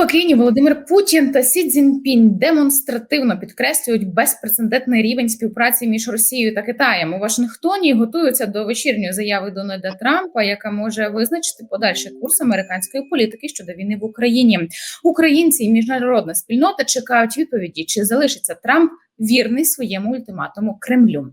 Пекіні Володимир Путін та Сі Цзіньпінь демонстративно підкреслюють безпрецедентний рівень співпраці між Росією та Китаєм у Вашингтоні. Готуються до вечірньої заяви Дональда Трампа, яка може визначити подальший курс американської політики щодо війни в Україні. Українці і міжнародна спільнота чекають відповіді, чи залишиться Трамп вірний своєму ультиматуму Кремлю.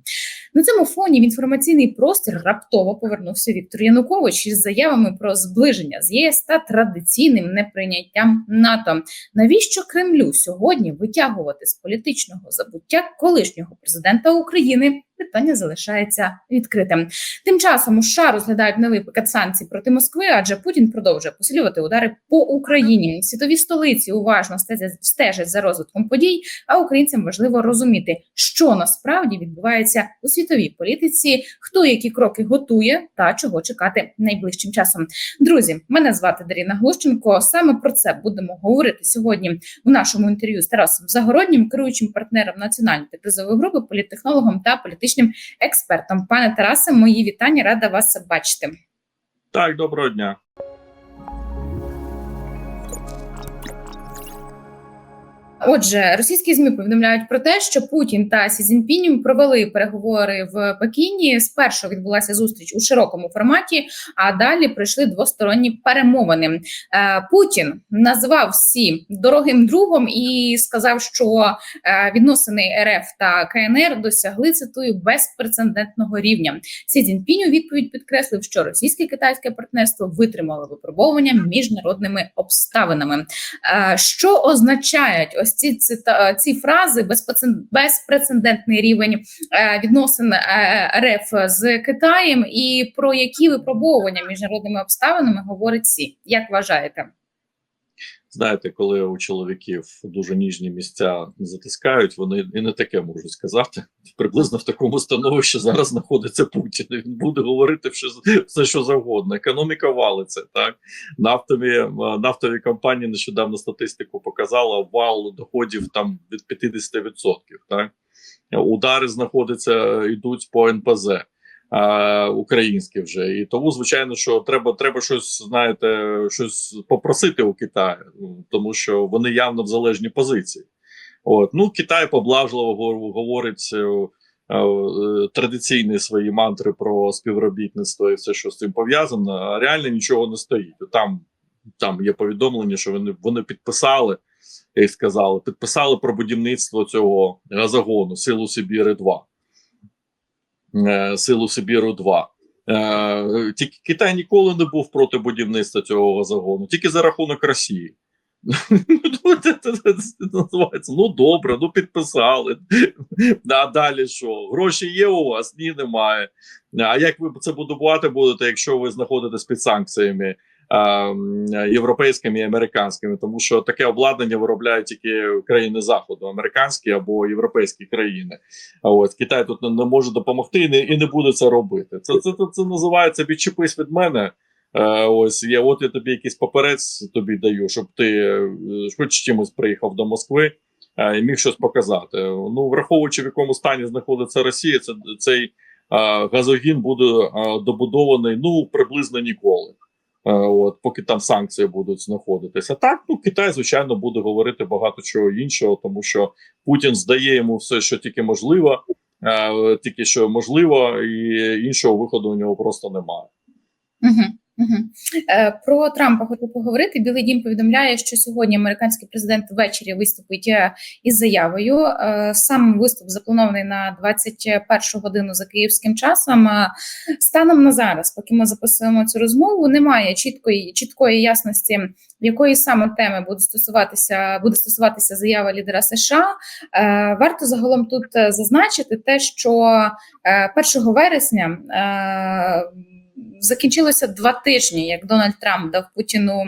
На цьому фоні в інформаційний простір раптово повернувся Віктор Янукович із заявами про зближення з ЄС та традиційним неприйняттям НАТО. Навіщо Кремлю сьогодні витягувати з політичного забуття колишнього президента України? Питання залишається відкритим. Тим часом у США розглядають новий пакет санкцій проти Москви, адже Путін продовжує посилювати удари по Україні. Світові столиці уважно стежать, за розвитком подій. А українцям важливо розуміти, що насправді відбувається у світовій політиці, хто які кроки готує та чого чекати найближчим часом. Друзі, мене звати Даріна Глущенко. Саме про це будемо говорити сьогодні в нашому інтерв'ю з Тарасом Загороднім, керуючим партнером національної та кризової групи, політтехнологом та політичним експертом. Пане Тарасе, мої вітання, рада вас бачити. Так, доброго дня. Отже, російські змі повідомляють про те, що Путін та Сі Цзіньпінь провели переговори в Пекіні. Спершу відбулася зустріч у широкому форматі, а далі прийшли двосторонні перемовини. Е, Путін назвав Сі дорогим другом і сказав, що е, відносини РФ та КНР досягли цитую безпрецедентного рівня. Сі Цзіньпінь у відповідь підкреслив, що російське китайське партнерство витримало випробовування міжнародними обставинами. Е, Що означають ось ці ці, ці фрази безпрецедентний рівень е, відносин е, РФ з Китаєм, і про які випробовування міжнародними обставинами говорить Сі. Як вважаєте? Знаєте, коли у чоловіків дуже ніжні місця затискають, вони і не таке можуть сказати. Приблизно в такому становищі зараз знаходиться Путін. Він буде говорити все, все що завгодно. Економіка валиться. Так нафтові нафтові компанії нещодавно статистику показала вал доходів там від 50%. Так удари знаходяться, йдуть по НПЗ українське вже і тому, звичайно, що треба треба щось знаєте, щось попросити у Китаю, тому що вони явно в залежній позиції. От ну Китай поблажливо говорить е, е, традиційні свої мантри про співробітництво і все, що з цим пов'язано. А реально нічого не стоїть. Там там є повідомлення, що вони вони підписали і сказали, підписали про будівництво цього газогону Силу Сибіри 2 Е, силу Сибіру 2 е, Тільки Китай ніколи не був проти будівництва цього загону, тільки за рахунок Росії. ну добре, ну підписали. А далі що? Гроші є у вас? Ні, немає. А як ви це будувати будете, якщо ви знаходитесь під санкціями? Європейськими і американськими, тому що таке обладнання виробляють тільки країни заходу, американські або європейські країни. А ось Китай тут не, не може допомогти і не і не буде це робити. Це це, це, це називається відчепись від мене. Ось я от я тобі якийсь паперець тобі даю, щоб ти е, хоч чимось приїхав до Москви і міг щось показати. Ну враховуючи в якому стані знаходиться Росія, це цей газогін буде добудований ну приблизно ніколи. Е, от поки там санкції будуть знаходитися. Так ну Китай, звичайно, буде говорити багато чого іншого, тому що Путін здає йому все, що тільки можливо, е, тільки що можливо, і іншого виходу у нього просто немає. Угу. Угу. Про Трампа хочу поговорити. Білий дім повідомляє, що сьогодні американський президент ввечері виступить е, із заявою. Сам виступ запланований на 21 годину за київським часом. Станом на зараз, поки ми записуємо цю розмову, немає чіткої чіткої ясності, якої саме теми буде стосуватися буде стосуватися заява лідера США. Варто загалом тут зазначити те, що 1 вересня закінчилося два тижні, як Дональд Трамп дав Путіну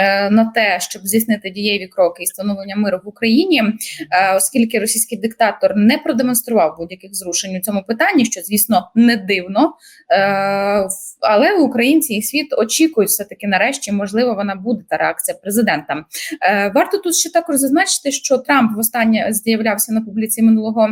е, на те, щоб здійснити дієві кроки і встановлення миру в Україні, е, оскільки російський диктатор не продемонстрував будь-яких зрушень у цьому питанні, що звісно не дивно. Е, але українці і світ очікують все таки нарешті, можливо, вона буде та реакція президента. Е, варто тут ще також зазначити, що Трамп востаннє з'являвся на публіці минулого.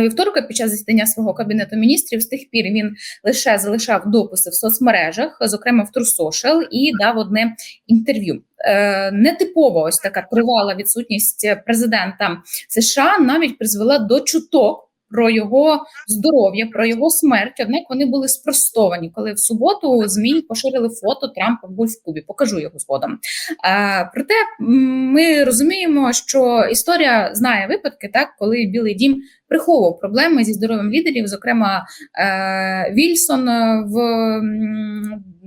Вівторка під час засідання свого кабінету міністрів з тих пір він лише залишав дописи в соцмережах, зокрема в Турсошел, і дав одне інтерв'ю. е, нетипова ось така тривала відсутність президента США навіть призвела до чуток. Про його здоров'я, про його смерть. Однак вони були спростовані, коли в суботу змі поширили фото Трампа в гольф-клубі. Покажу його згодом. Е, проте ми розуміємо, що історія знає випадки, так коли Білий Дім приховував проблеми зі здоров'ям лідерів. Зокрема, е, Вільсон е, в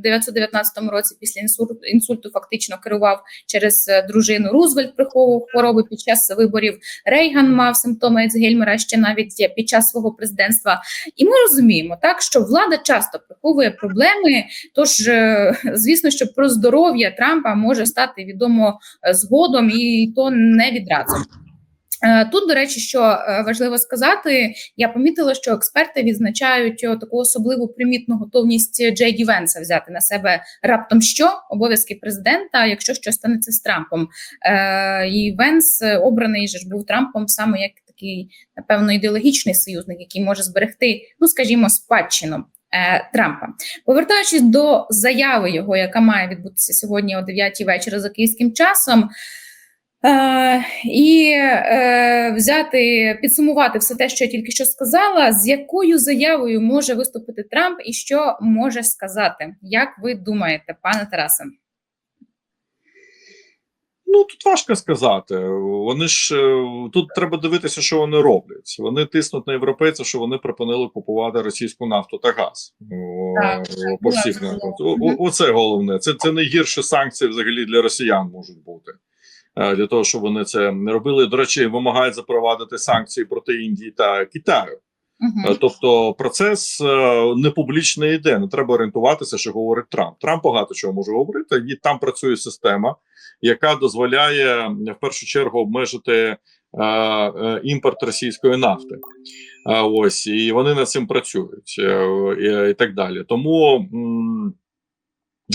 м, 919 році після інсульту, інсульту фактично керував через е, дружину. Рузвельт приховував хвороби під час виборів. Рейган мав симптоми Ецгельмера ще навіть під час свого президентства. І ми розуміємо, так що влада часто приховує проблеми. Тож, е, звісно, що про здоров'я Трампа може стати відомо е, згодом, і то не відразу. Е, Тут, до речі, що е, важливо сказати, я помітила, що експерти відзначають таку особливу примітну готовність Джей Ді Венса взяти на себе раптом що обов'язки президента, якщо щось станеться з Трампом. Е, І Венс е, обраний же ж був Трампом саме як такий, напевно, ідеологічний союзник, який може зберегти, ну скажімо, спадщину. е, Трампа, повертаючись до заяви його, яка має відбутися сьогодні о 9 вечора за київським часом, Е, і е, взяти, підсумувати все те, що я тільки що сказала, з якою заявою може виступити Трамп і що може сказати. Як ви думаєте, пане Тарасе? Ну тут важко сказати. Вони ж е, тут треба дивитися, що вони роблять. Вони тиснуть на європейців, що вони припинили купувати російську нафту та газ Так, по всіх Оце головне. Це це найгірші санкції взагалі для росіян можуть бути. Е, Для того, щоб вони це не робили. До речі, вимагають запровадити санкції проти Індії та Китаю. Угу. Тобто процес е, не публічно йде. Не треба орієнтуватися, що говорить Трамп. Трамп багато чого може говорити, і там працює система, яка дозволяє в першу чергу обмежити е, е, імпорт російської нафти. Е, ось і вони над цим працюють е, і, і так далі. Тому. м,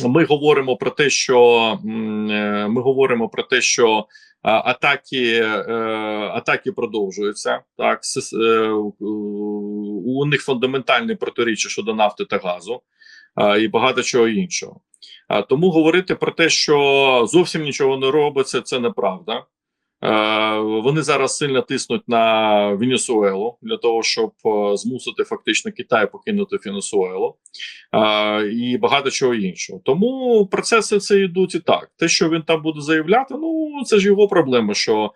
ми говоримо про те, що е, ми говоримо про те, що атаки, е, атаки продовжуються. Так е, у них фундаментальні протиріччя щодо нафти та газу і багато чого іншого. Тому говорити про те, що зовсім нічого не робиться, це неправда. Е, Вони зараз сильно тиснуть на Венесуелу для того, щоб е, змусити фактично Китай покинути Венесуелу е, і багато чого іншого. Тому процеси це йдуть і так. Те, що він там буде заявляти, ну це ж його проблема, що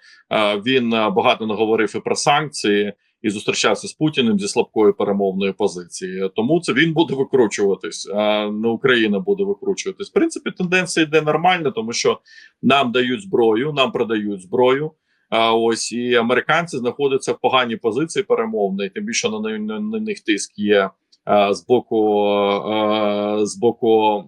він багато наговорив і про санкції. І зустрічався з Путіним зі слабкою перемовною позиції. Тому це він буде викручуватись, а не Україна буде викручуватись. В принципі, тенденція йде нормально, тому що нам дають зброю, нам продають зброю. А ось і американці знаходяться в поганій позиції перемовної, тим більше на, на, на, на них тиск є а, з боку а, з боку.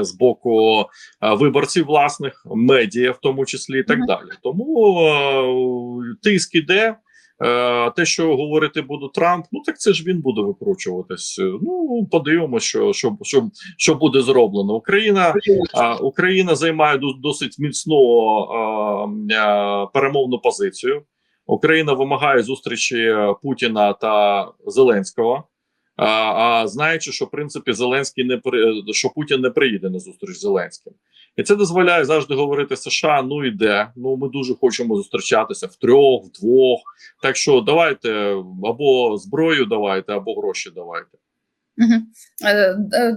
З боку виборців власних медіа, в тому числі, і так далі. Тому е, тиск іде. Е, Те, що говорити буде Трамп, ну так це ж він буде викручуватись. Ну подивимося, що, що, що, що буде зроблено. Україна а, Україна займає досить міцну а, перемовну позицію. Україна вимагає зустрічі Путіна та Зеленського. А, а знаючи, що в принципі Зеленський не при що Путін не приїде на зустріч з Зеленським, і це дозволяє завжди говорити США. Ну іде. Ну ми дуже хочемо зустрічатися в трьох, вдвох. Так що давайте або зброю давайте, або гроші давайте. Угу.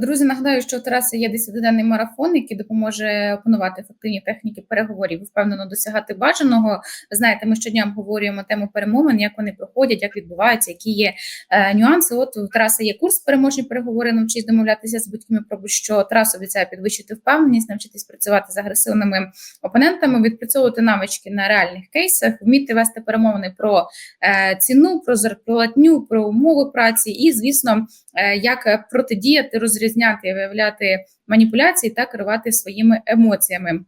Друзі, нагадаю, що у Тараса є 10-денний марафон, який допоможе опанувати ефективні техніки переговорів впевнено досягати бажаного. Знаєте, ми щодня обговорюємо тему перемовин, як вони проходять, як відбуваються, які є е, нюанси. От у Тараса є курс переможні переговори, навчись домовлятися з будь-якими про будь-що. Тарас обіцяє підвищити впевненість, навчитись працювати з агресивними опонентами, відпрацьовувати навички на реальних кейсах, вміти вести перемовини про е, ціну, про зарплатню, про умови праці і, звісно, е, як протидіяти, розрізняти, виявляти маніпуляції та керувати своїми емоціями.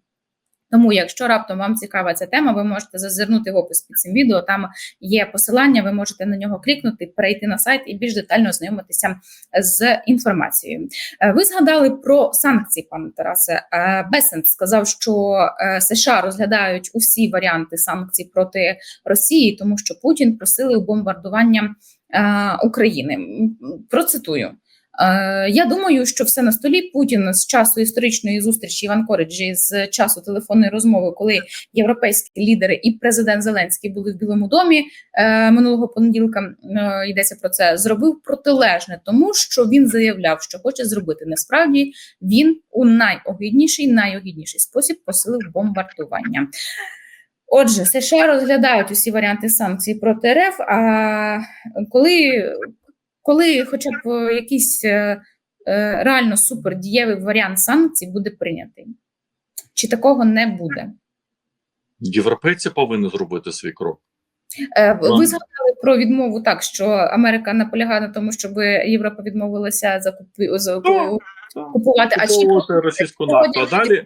Тому, якщо раптом вам цікава ця тема, ви можете зазирнути в опис під цим відео. Там є посилання, ви можете на нього клікнути, перейти на сайт і більш детально ознайомитися з інформацією. Е, Ви згадали про санкції, пане Тарасе. Е, Бесент сказав, що е, США розглядають усі варіанти санкцій проти Росії, тому що Путін просили бомбардування е, України. Процитую. Е, Я думаю, що все на столі. Путін з часу історичної зустрічі в Анкориджі, з часу телефонної розмови, коли європейські лідери і президент Зеленський були в Білому домі е, минулого понеділка. е, Йдеться про це. Зробив протилежне, тому що він заявляв, що хоче зробити. Насправді він у найогідніший, найогідніший спосіб посилив бомбардування. Отже, США розглядають усі варіанти санкцій проти РФ. А коли, коли хоча б е, якийсь е, е, реально супердієвий варіант санкцій буде прийнятий, чи такого не буде? Європейці повинні зробити свій крок. Ви згадали про відмову так, що Америка наполягає на тому, щоб Європа відмовилася закупи за Так, купувати. А російську нафту. А далі,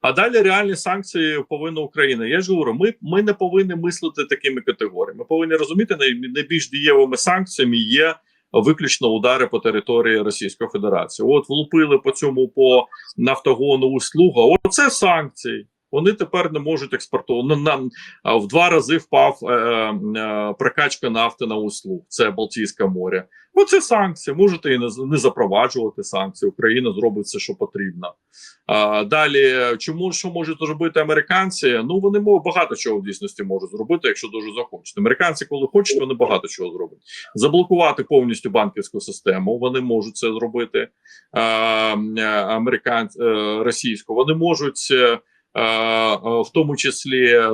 а далі реальні санкції повинна Україна. Я ж говорю, ми, ми не повинні мислити такими категоріями. Ми повинні розуміти, най- найбільш дієвими санкціями є виключно удари по території Російської Федерації. От влупили по цьому по нафтогону услуга. Оце санкції. Вони тепер не можуть експортувати. На, на, в два рази впав е, е, прокачка нафти на услуг. Це Балтійське море. Оце санкції. Можете і не, не запроваджувати санкції. Україна зробить все, що потрібно. А, далі, чому що можуть зробити американці? Ну вони багато чого в дійсності можуть зробити, якщо дуже захочуть. Американці, коли хочуть, вони багато чого зроблять. Заблокувати повністю банківську систему. Вони можуть це зробити. А, американ... е, російську. Вони можуть. Е, е, В тому числі е,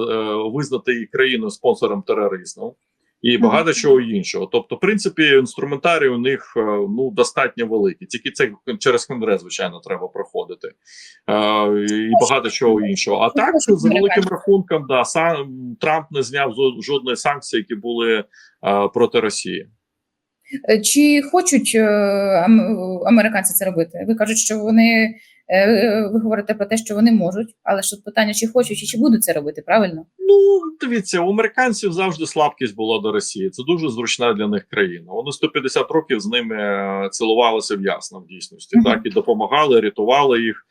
визнати її країну спонсором тероризму і багато чого іншого. Тобто, в принципі, інструментарій у них ну достатньо великий. Тільки це через конгрес, звичайно, треба проходити і багато чого іншого. А так за великим рахунком, да сам Трамп не зняв жодної санкції, які були проти Росії. Е, Чи хочуть е, американці це робити? Ви кажуть, що вони е, ви говорите про те, що вони можуть, але ж тут питання, чи хочуть, і чи будуть це робити, правильно? Ну, дивіться, у американців завжди слабкість була до Росії. Це дуже зручна для них країна. Вони 150 років з ними цілувалися в ясно в дійсності, Мгм. так і допомагали, рятували їх.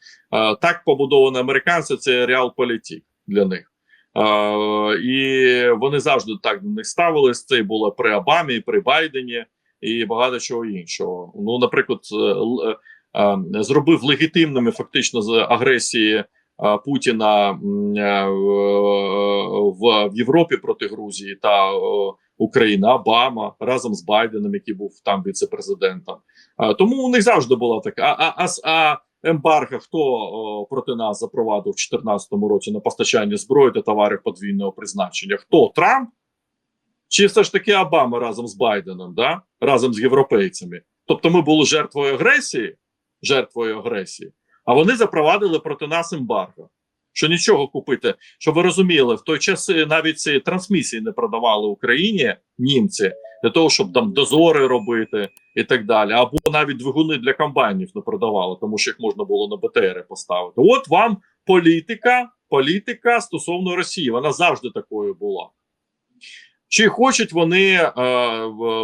Так побудовані американці це реал-політик для них. Е, І вони завжди так до них ставились. Це було при Обамі, при Байдені, і багато чого іншого. Ну, наприклад, е, е, зробив легітимними фактично з агресії е, Путіна в, Європі проти Грузії та України Обама разом з Байденом, який був там віце-президентом. Тому у них завжди була така. А, а, а, ембарго хто проти нас запровадив в 2014 році на постачання зброї та товарів подвійного призначення? Хто Трамп? Чи все ж таки Обама разом з Байденом, да? разом з європейцями? Тобто ми були жертвою агресії, жертвою агресії, а вони запровадили проти нас ембарго. Що нічого купити, щоб ви розуміли, в той час е, навіть ці трансмісії не продавали Україні німці для того, щоб там дозори робити і так далі, або навіть двигуни для комбайнів не продавали, тому що їх можна було на БТРи поставити. От вам політика, політика стосовно Росії. Вона завжди такою була. Чи хочуть вони е,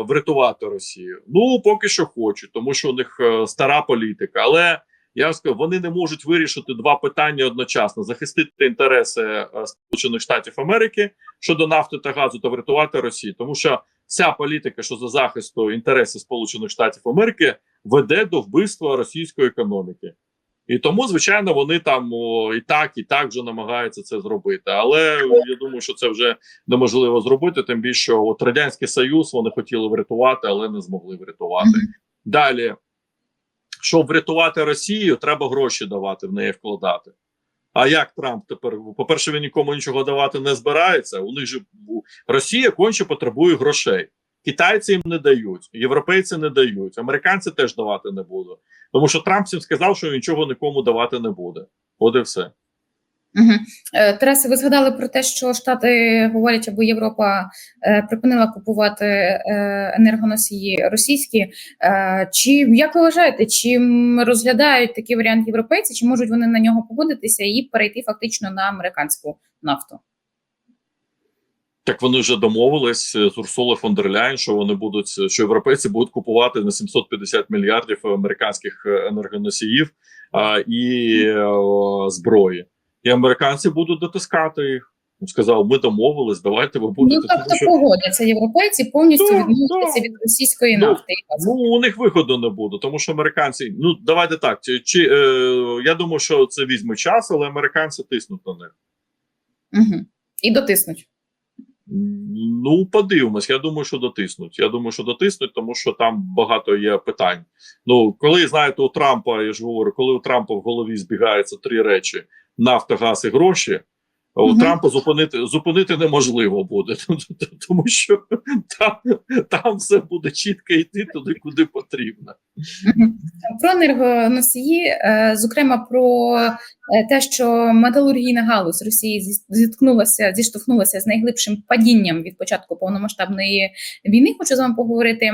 врятувати Росію? Ну поки що хочуть, тому що у них е, стара політика. Але я скажу, вони не можуть вирішити два питання одночасно: захистити інтереси е, Сполучених Штатів Америки щодо нафти та газу та врятувати Росію, тому що ця політика щодо захисту інтересів Сполучених Штатів Америки веде до вбивства російської економіки. І тому, звичайно, вони там о, і так, і так вже намагаються це зробити. Але я думаю, що це вже неможливо зробити. Тим більше, що от радянський союз вони хотіли врятувати, але не змогли врятувати. Далі, щоб врятувати Росію, треба гроші давати в неї вкладати. А як Трамп тепер? По-перше, він нікому нічого давати не збирається. У них же Росія конче потребує грошей. Китайці їм не дають, європейці не дають, американці теж давати не будуть. Тому що Трамп всім сказав, що нічого нікому давати не буде. От і все. Угу. Тарасе, ви згадали про те, що Штати говорять, аби Європа е, припинила купувати е, енергоносії російські. Е, чи як ви вважаєте, чи розглядають такий варіант європейці, чи можуть вони на нього погодитися і перейти фактично на американську нафту? Так вони вже домовились е, з Урсулою фон дер Ляйн, що вони будуть що європейці будуть купувати на 750 мільярдів американських е, енергоносіїв а, і е, зброї. І американці будуть дотискати їх. Сказав: ми домовились, давайте ви будете. Ну тобто що погодяться європейці повністю Да, відмовитися да. від російської Ну, нафти ну у них виходу не буде, тому що американці. Ну давайте так. Чи, чи е, я думаю, що це візьме час, але американці тиснуть на них. Угу. І дотиснуть. Ну, подивимось. Я думаю, що дотиснуть. Я думаю, що дотиснуть, тому що там багато є питань. Ну, коли знаєте, у Трампа, я ж говорю, коли у Трампа в голові збігаються три речі: нафта, газ і гроші. У Мгм. Трампа зупинити зупинити неможливо буде, тому що там, там все буде чітко йти туди, куди потрібно. Про енергоносії, е, зокрема про е, те, що металургійна галузь Росії зі- зіткнулася, зіштовхнулася з найглибшим падінням від початку повномасштабної війни. Хочу з вами поговорити.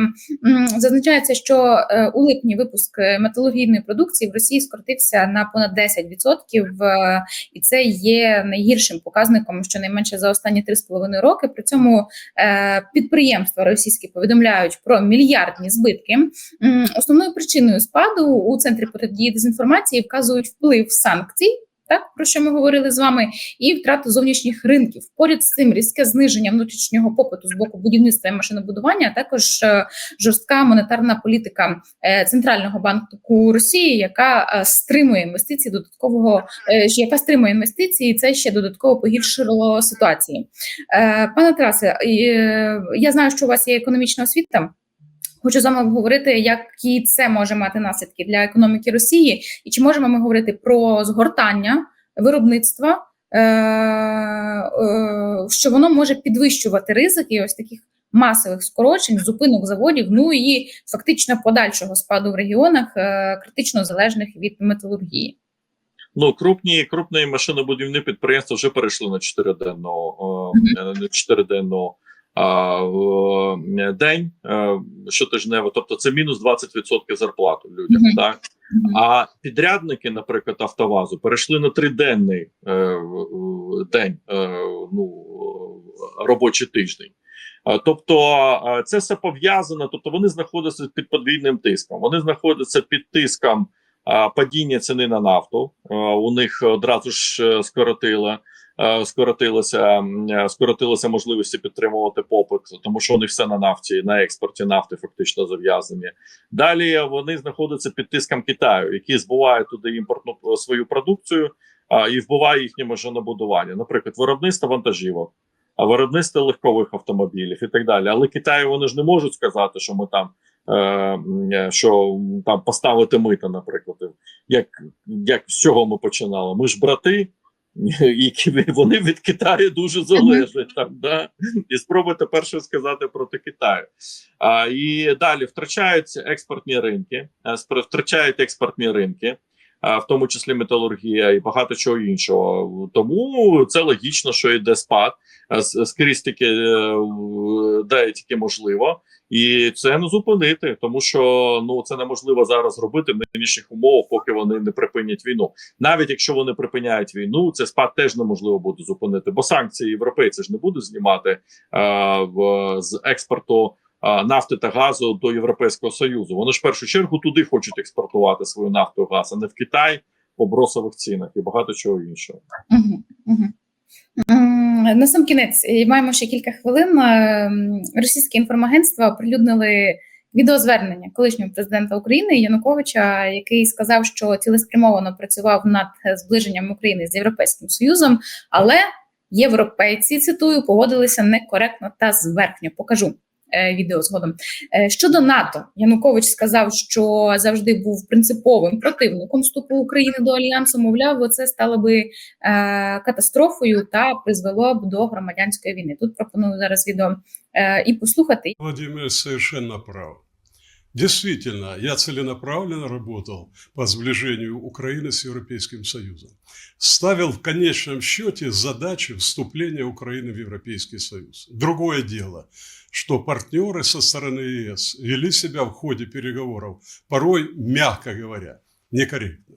Зазначається, що е, у липні випуск металургійної продукції в Росії скоротився на понад 10%, е, і це є найгіршим показником щонайменше за останні 3,5 роки. При цьому підприємства російські повідомляють про мільярдні збитки. Основною причиною спаду у центрі протидії дезінформації вказують вплив санкцій. Так, про що ми говорили з вами, і втрату зовнішніх ринків. Поряд з цим різке зниження внутрішнього попиту з боку будівництва і машинобудування, а також е, жорстка монетарна політика е, центрального банку Росії, яка е, стримує інвестиції додаткового, яка стримує інвестиції, і це ще додатково погіршило ситуації. Пане Тарасе, я знаю, що у вас є економічна освіта. Хочу з вами обговорити, які це може мати наслідки для економіки Росії, і чи можемо ми говорити про згортання виробництва, е, е, що воно може підвищувати ризики ось таких масових скорочень, зупинок заводів, ну і фактично подальшого спаду в регіонах, е, критично залежних від металургії. Ну, крупні крупні машинобудівні підприємства вже перейшли на чотириденну е, на чотириденну в, е, день е, щотижнево. Тобто це мінус 20% зарплату людям. Мгм. Так а підрядники, наприклад, Автовазу, перейшли на триденний е, день, е, ну робочий тиждень. Тобто це все пов'язано, тобто вони знаходяться під подвійним тиском. Вони знаходяться під тиском падіння ціни на нафту. У них одразу ж скоротило. е, Скоротилося, м, е, скоротилося можливості підтримувати попит, тому що них все на нафті, на експорті нафти фактично зав'язані. Далі вони знаходяться під тиском Китаю, який збуває туди імпортну е, свою продукцію а, і вбиває їхнє машинобудування. Наприклад, виробництво вантажівок, а виробництво легкових автомобілів і так далі. Але Китаю вони ж не можуть сказати, що ми там. е, е, Що там поставити мита, наприклад, як, як з чого ми починали? Ми ж брати, які вони від Китаю дуже залежать там, да? і спробуйте перше сказати проти Китаю. А, і далі втрачаються експортні ринки, втрачають експортні ринки, а, в тому числі металургія і багато чого іншого. Тому це логічно, що йде спад а, скрізь тільки е, де тільки можливо. І це не зупинити, тому що ну це неможливо зараз зробити в нинішніх умовах, поки вони не припинять війну. Навіть якщо вони припиняють війну, це спад теж неможливо буде зупинити, бо санкції європейці ж не будуть знімати е, в, з експорту е, нафти та газу до Європейського союзу. Вони ж в першу чергу туди хочуть експортувати свою нафту і газ, а не в Китай по бросових цінах і багато чого іншого. Угу, угу. На сам кінець маємо ще кілька хвилин. Е, Російські інформагентства оприлюднили відеозвернення колишнього президента України Януковича, який сказав, що цілеспрямовано працював над зближенням України з Європейським Союзом, але європейці цитую погодилися некоректно та зверхньо. Покажу відео згодом. Е, Щодо НАТО, Янукович сказав, що завжди був принциповим противником вступу України до альянсу. Мовляв, це стало би е, катастрофою та призвело б до громадянської війни. Тут пропоную зараз відео е, і послухати. Владимир совершенно прав. Действительно, я целенаправленно работал по сближению Украины с Европейским Союзом. Ставил в конечном счете задачу вступления Украины в Европейский Союз. Другое дело, что партнеры со стороны ЕС вели себя в ходе переговоров, порой, мягко говоря, некорректно.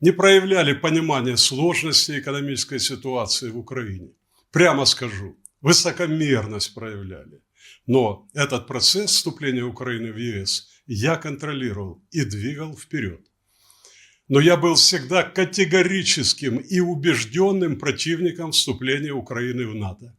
Не проявляли понимания сложности экономической ситуации в Украине. Прямо скажу, высокомерность проявляли. Но этот процесс вступления Украины в ЕС я контролировал и двигал вперед. но я был всегда категорическим и убежденным противником вступления Украины в НАТО.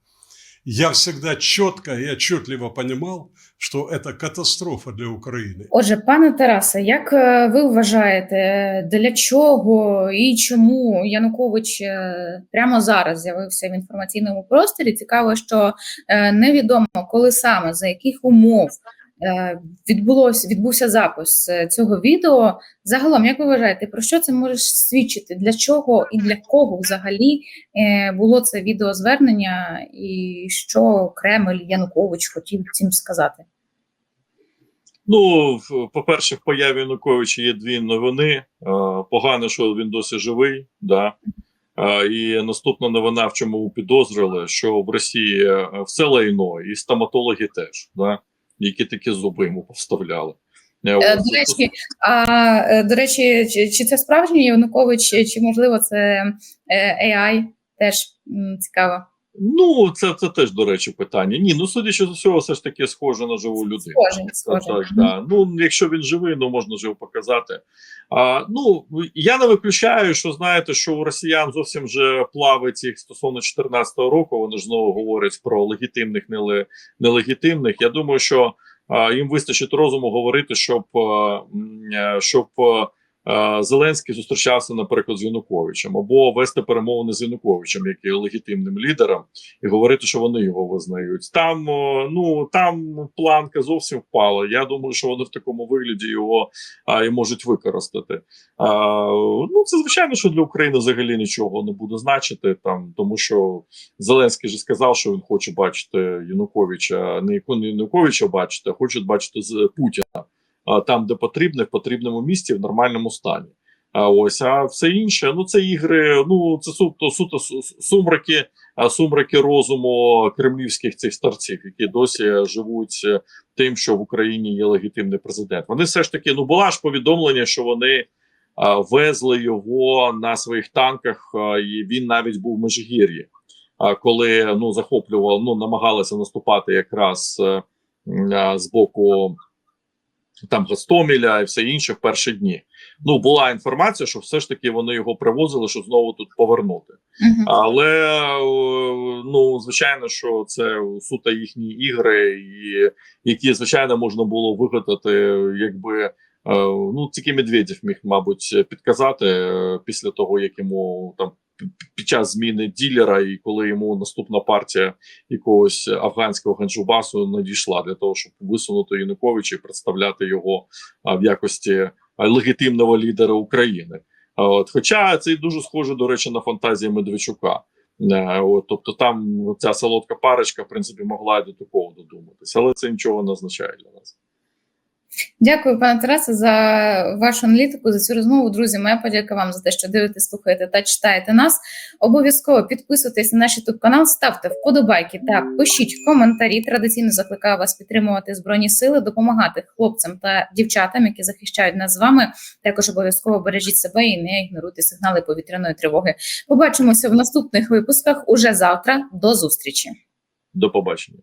Я всегда чітко і отчетливо понимал, що це катастрофа для України. Отже, пане Тарасе, як е, ви вважаєте, для чого і чому Янукович е, прямо зараз з'явився в інформаційному просторі? Цікаво, що е, невідомо, коли саме за яких умов е, відбулося відбувся запис е, цього відео. Загалом, як ви вважаєте, про що це може свідчити? Для чого і для кого взагалі е, було це відеозвернення, і що Кремль Янукович хотів цим сказати? Ну, по-перше, в появі Януковича є дві новини. Погано, що він досі живий. Да? І наступна новина, в чому підозрювали, що в Росії все лайно, і стоматологи теж, да? Які такі зуби йому поставляли. Е. До речі, а е, до речі, чи, чи це справжній Янукович, чи, чи можливо це е, AI? Теж цікаво. Ну, це, це теж, до речі, питання. Ні, ну судячи з усього, все ж таки схоже на живу людину. Схоже, схоже. Так, да. Ну, якщо він живий, ну можна ж його показати. А, ну, я не виключаю, що знаєте, що у росіян зовсім вже плавить їх стосовно 2014 року. Вони ж знову говорять про легітимних, неле, нелегітимних. Я думаю, що а, їм вистачить розуму говорити, щоб, а, щоб Зеленський зустрічався, наприклад, з Януковичем, або вести перемовини з Януковичем, як є легітимним лідером, і говорити, що вони його визнають. Там ну там планка зовсім впала. Я думаю, що вони в такому вигляді його а, і можуть використати. А, ну це звичайно, що для України взагалі нічого не буде значити, там тому що Зеленський же сказав, що він хоче бачити Януковича, не Януковича бачити, а хоче бачити з Путіна. Там, де потрібно, в потрібному місці, в нормальному стані. А ось а все інше, ну це ігри, ну це суто суто сумраки, сумраки розуму кремлівських цих старців, які досі живуть е, тим, що в Україні є легітимний президент. Вони все ж таки, ну була ж повідомлення, що вони а, везли його на своїх танках, а, і він навіть був в Межигір'ї. А коли ну захоплював, ну намагалися наступати якраз е, а, з боку там Гостомеля і все інше в перші дні. Ну була інформація, що все ж таки вони його привозили, щоб знову тут повернути. Мгм. Але е, ну звичайно, що це суто їхні ігри, і які звичайно можна було вигадати, якби е, ну тільки Медведєв міг, мабуть, підказати е, після того, як йому там під час зміни ділера, і коли йому наступна партія якогось афганського ганджубасу надійшла для того, щоб висунути Януковича і представляти його в якості легітимного лідера України. От, хоча це дуже схоже, до речі, на фантазії Медведчука. От, тобто там ця солодка парочка, в принципі, могла й до такого додуматися, але це нічого не означає. Дякую, пане Тарасе, за вашу аналітику, за цю розмову. Друзі, моя подяка вам за те, що дивитесь, слухаєте та читаєте нас. Обов'язково підписуйтесь на наш youtube канал, ставте вподобайки та пишіть коментарі. Традиційно закликаю вас підтримувати збройні сили, допомагати хлопцям та дівчатам, які захищають нас з вами. Також обов'язково бережіть себе і не ігноруйте сигнали повітряної тривоги. Побачимося в наступних випусках уже завтра. До зустрічі. До побачення.